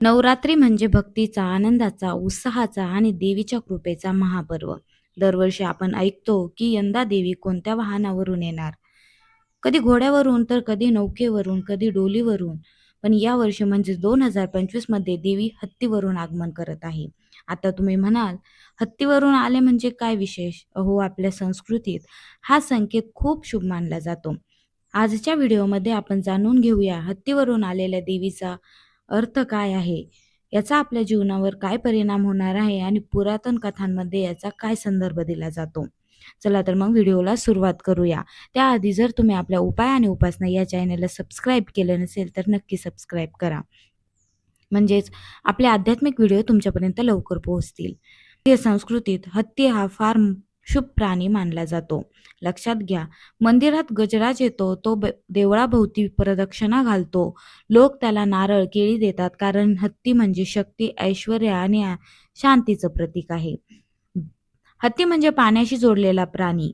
नवरात्री म्हणजे भक्तीचा, आनंदाचा, उत्साहाचा आणि देवीच्या कृपेचा महापर्व. दरवर्षी आपण ऐकतो की यंदा देवी कोणत्या वाहनावरून येणार. कधी घोड्यावरून तर कधी नौकेवरून, कधी डोलीवरून. पण या वर्षी म्हणजे 2025 मध्ये देवी हत्तीवरून आगमन करत आहे. आता तुम्ही म्हणाल, हत्तीवरून आले म्हणजे काय विशेष? अहो, आपल्या संस्कृतीत हा संकेत खूप शुभ मानला जातो. आजच्या व्हिडिओमध्ये आपण जाणून घेऊया हत्तीवरून आलेल्या देवीचा अर्थ काय आहे? याचा आपल्या जीवनावर काय परिणाम होणार आहे आणि पुरातन कथांमध्ये याचा काय संदर्भ दिला जातो? चला तर मग व्हिडिओला सुरुवात करूया. त्याआधी जर तुम्ही आपल्या उपाय आणि उपासना या चॅनलला सबस्क्राईब केलं नसेल तर नक्की सबस्क्राईब करा. म्हणजेच आपले आध्यात्मिक व्हिडिओ तुमच्यापर्यंत लवकर पोहोचतील. संस्कृतीत हत्ती हा फार शुभ प्राणी मानला जातो. लक्षात घ्या, मंदिरात गजराज येतो, तो ब देवळाभोवती प्रदक्षिणा घालतो. लोक त्याला नारळ, केळी देतात कारण हत्ती म्हणजे शक्ती, ऐश्वर्य आणि शांतीचं प्रतीक आहे. हत्ती म्हणजे पाण्याशी जोडलेला प्राणी.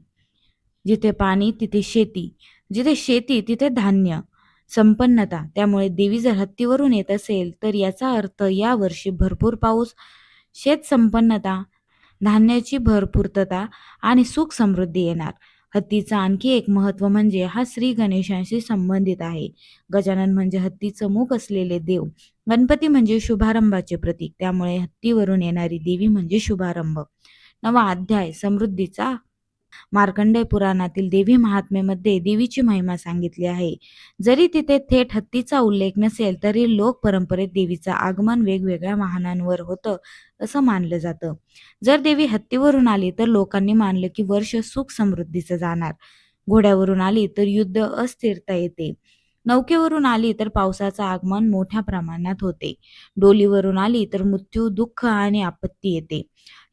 जिथे पाणी तिथे शेती, जिथे शेती तिथे धान्य, संपन्नता. त्यामुळे देवी जर हत्तीवरून येत असेल तर याचा अर्थ यावर्षी भरपूर पाऊस, शेतसंपन्नता, धान्याची भरपूरतता आणि सुख समृद्धी येणार. हत्तीचा आणखी एक महत्त्व म्हणजे हा श्री गणेशांशी संबंधित आहे. गजानन म्हणजे हत्तीचं मुख असलेले देव. गणपती म्हणजे शुभारंभाचे प्रतीक. त्यामुळे हत्तीवरून येणारी देवी म्हणजे शुभारंभ. नवा अध्याय समृद्धीचा मार्कंडेय पुराणातील देवी महात्म्यामध्ये देवीची महिमा सांगितली आहे. जरी तिथे थेट हत्तीचा उल्लेख नसेल तरी लोक परंपरेत देवीचं आगमन वेगवेगळ्या वाहनांवर होतं असं मानलं जातं. जर देवी हत्तीवरून आली तर लोकांनी मानलं की वर्ष सुख समृद्धीचं जाणार. घोड्यावरून आली तर युद्ध अस्थिरता येते. नौकेवरून आली तर पावसाचं आगमन मोठ्या प्रमाणात होते. डोलीवरून आली तर मृत्यू, दुःख आणि आपत्ती येते.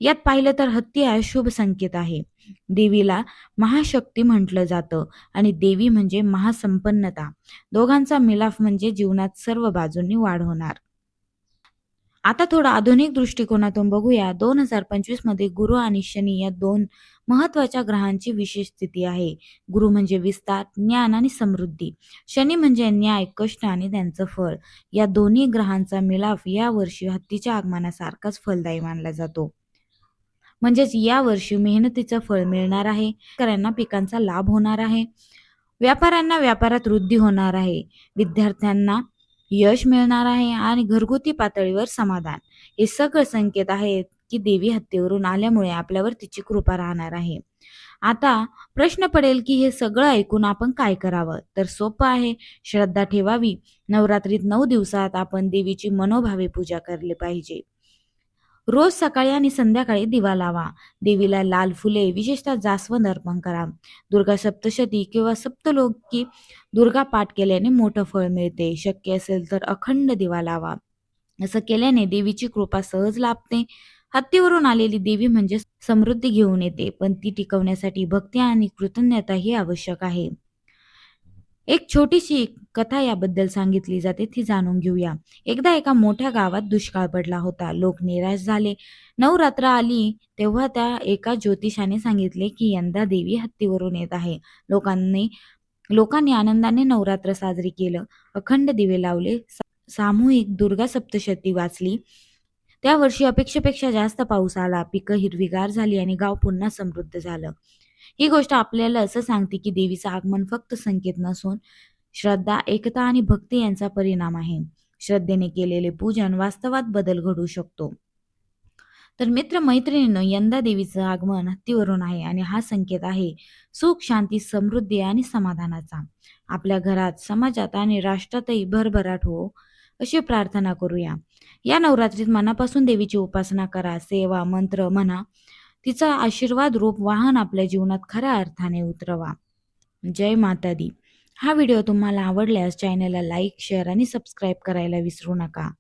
यात पाहिलं तर हत्ती हा शुभ संकेत आहे. देवीला महाशक्ती म्हटलं जातं आणि देवी म्हणजे महासंपन्नता. दोघांचा मिलाफ म्हणजे जीवनात सर्व बाजूंनी वाढ होणार. आता थोडं आधुनिक दृष्टिकोनातून बघूया. 2025 मध्ये गुरु आणि शनी या दोन महत्त्वाच्या ग्रहांची विशेष स्थिती आहे. गुरु म्हणजे विस्तार, ज्ञान आणि समृद्धी. शनी म्हणजे न्याय, कष्ट आणि त्यांचं फळ. या दोन्ही ग्रहांचा मिलाफ यावर्षी हत्तीच्या आगमनासारखाच फलदायी मानला जातो. म्हणजेच यावर्षी मेहनतीचं फळ मिळणार आहे. शेतकऱ्यांना पिकांचा लाभ होणार आहे. व्यापाऱ्यांना व्यापारात वृद्धी होणार आहे. विद्यार्थ्यांना यश मिळणार आहे आणि घरगुती पातळीवर समाधान. हे सगळे संकेत आहेत की देवी हत्येवरून आल्यामुळे आपल्यावर तिची कृपा राहणार आहे. आता प्रश्न पडेल की हे सगळं ऐकून आपण काय करावं? तर सोपं आहे. श्रद्धा ठेवावी. नवरात्रीत नऊ दिवसात आपण देवीची मनोभावे पूजा करली पाहिजे. रोज सकाळी आणि संध्याकाळी दिवा लावा. देवीला लाल फुले, विशेषतः जास्वंद अर्पण करा. दुर्गा सप्तशती किंवा सप्तलोकी दुर्गा पाठ केल्याने मोठं फळ मिळते. शक्य असेल तर अखंड दिवा लावा. असं केल्याने देवीची कृपा सहज लाभते. हत्तीवरून आलेली देवी म्हणजे समृद्धी घेऊन येते, पण ती टिकवण्यासाठी भक्ती आणि कृतज्ञता ही आवश्यक आहे. एक छोटीशी कथा याबद्दल सांगितली जाते ती जाणून घेऊया. एकदा एका मोठ्या गावात दुष्काळ पडला होता. लोक निराश झाले. नवरात्र आली तेव्हा त्या एका ज्योतिषाने सांगितले की यंदा देवी हत्तीवरून येत आहे. लोकांनी लोकांनी आनंदाने नवरात्र साजरी केलं. अखंड दिवे लावले. सामूहिक दुर्गा सप्तशती वाचली. त्या वर्षी अपेक्षेपेक्षा जास्त पाऊस आला. पिकं हिरवीगार झाली आणि गाव पुन्हा समृद्ध झालं. ही गोष्ट आपल्याला असं सांगते की देवीचं आगमन फक्त संकेत नसून श्रद्धा, एकता आणि भक्ती यांचा परिणाम आहे. श्रद्धेने केलेले पूजन वास्तवात बदल घडू शकतो. तर मित्र मैत्रिणीनं यंदा देवीचं आगमन हत्तीवरून आहे आणि हा संकेत आहे सुख, शांती, समृद्धी आणि समाधानाचा. आपल्या घरात, समाजात आणि राष्ट्रातही भरभराट हो, अशी प्रार्थना करूया. या नवरात्रीत मनापासून देवीची उपासना करा. सेवा, मंत्र म्हणा. तिचा आशीर्वाद रूप वाहन आपल्या जीवनात खऱ्या अर्थाने उतरवा. जय माता दी. हा व्हिडिओ तुम्हाला आवडल्यास चॅनलला लाईक, शेअर आणि सबस्क्राईब करायला विसरू नका.